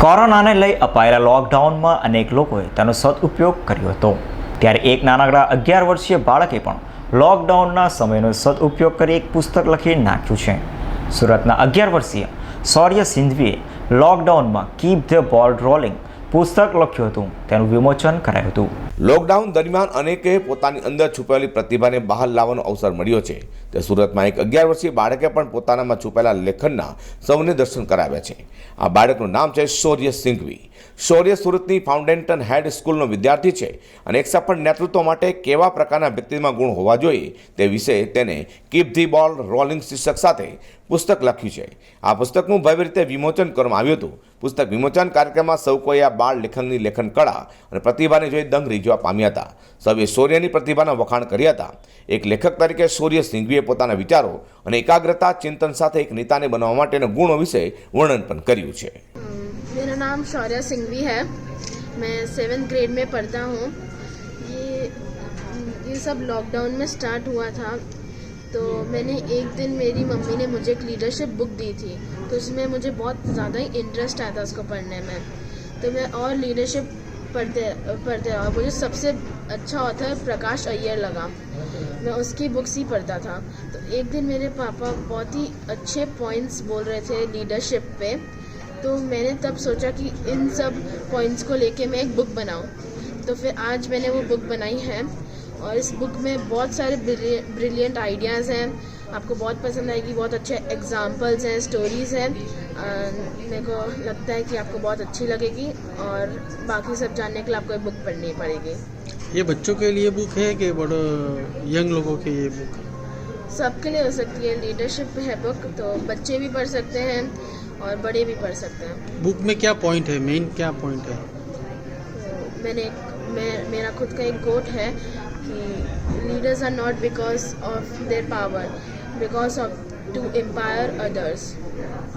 કોરોનાને લઈ અપાયેલા લોકડાઉનમાં અનેક લોકોએ તેનો સદુપયોગ કર્યો હતો. ત્યારે એક નાનકડા અગિયાર વર્ષીય બાળકે પણ લોકડાઉનના સમયનો સદુપયોગ કરી એક પુસ્તક લખી નાખ્યું છે. સુરતના અગિયાર વર્ષીય સૌર્ય સિંધવીએ લોકડાઉનમાં કીપ ધ બોલ રોલિંગ પુસ્તક લખ્યું હતું. તેનું વિમોચન કરાયું હતું. લોકડાઉન દરમિયાન અનેકે પોતાની અંદર છુપાયેલી પ્રતિભાને બહાર લાવવાનો અવસર મળ્યો છે. તે સુરતમાં એક અગિયાર વર્ષીય બાળકે પણ પોતાનામાં છુપાયેલા લેખનના સૌને દર્શન કરાવ્યા છે. આ બાળકનું નામ છે શૌર્ય સિંઘવી. શૌર્ય સુરતની ફાઉન્ડેન્ટન હેડ સ્કૂલનો વિદ્યાર્થી છે અને એક સફળ નેતૃત્વ માટે કેવા પ્રકારના વ્યક્તિમાં ગુણ હોવા જોઈએ તે વિશે તેને કીપ ધી બોલ રોલિંગ શીર્ષક સાથે પુસ્તક લખ્યું છે. આ પુસ્તકનું ભવ્ય રીતે વિમોચન કરવામાં આવ્યું હતું. પુસ્તક વિમોચન કાર્યક્રમમાં સૌ કોઈ આ બાળ લેખનની લેખન કળા અને પ્રતિભાને જોઈ દંગ રીઝવા પામ્યા હતા સૌએ શૌર્યની પ્રતિભાના વખાણ કર્યા હતા એક લેખક તરીકે શૌર્ય સિંઘવીએ પોતાના વિચારો અને એકાગ્રતા ચિંતન સાથે એક નેતાને બનાવવા માટેના ગુણો વિશે વર્ણન પણ કર્યું છે मेरा नाम शौर्या सिंघवी है मैं सेवन्थ ग्रेड में पढ़ता हूँ ये ये सब लॉकडाउन में स्टार्ट हुआ था तो मैंने एक दिन मेरी मम्मी ने मुझे एक लीडरशिप बुक दी थी तो उसमें मुझे बहुत ज़्यादा ही इंटरेस्ट आया था उसको पढ़ने में तो मैं और लीडरशिप पढ़ते पढ़ते और मुझे सबसे अच्छा ऑथर प्रकाश अय्यर लगा। मैं उसकी बुक्स ही पढ़ता था। तो एक दिन मेरे पापा बहुत ही अच्छे पॉइंट्स बोल रहे थे लीडरशिप पे। तो मैंने तब सोचा कि इन सब पॉइंट्स को लेके मैं एक बुक बनाऊँ। तो फिर आज मैंने वो बुक बनाई है। और इस बुक में बहुत सारे ब्रिलियंट आइडियाज़ हैं। आपको बहुत पसंद आएगी बहुत अच्छे एग्जाम्पल्स हैं स्टोरीज़ हैं। मेरे को लगता है कि आपको बहुत अच्छी लगेगी और बाकी सब जानने के लिए आपको ये बुक पढ़नी पड़ेगी। ये बच्चों के लिए बुक है कि बड़ो यंग लोगों के लिए बुक सबके लिए हो सकती है। लीडरशिप है बुक तो बच्चे भी पढ़ सकते हैं और बड़े भी पढ़ सकते हैं। बुक में क्या पॉइंट है? मेन क्या पॉइंट है? तो मैंने मैं मेरा खुद का एक कोट है। कि leaders are not because of their power because of to empower others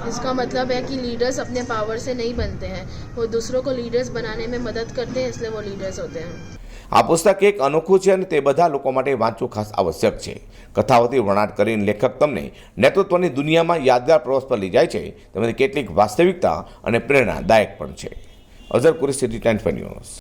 इसका मतलब है कि लीडर्स अपने पावर से नहीं बनते हैं वो दूसरों को लीडर्स बनाने में मदद करते हैं इसलिए वो लीडर्स होते हैं આ પુસ્તક એક અનોખું છે અને તે બધા લોકો માટે વાંચવું ખાસ આવશ્યક છે કથાઓથી વર્ણાટ કરીને લેખક તમને નેતૃત્વની દુનિયામાં યાદગાર પ્રવાસ પર લઈ જાય છે તેમજ કેટલીક વાસ્તવિકતા અને પ્રેરણાદાયક પણ છે અઝર કુરી સિટી ટાઈમ્સ ન્યૂઝ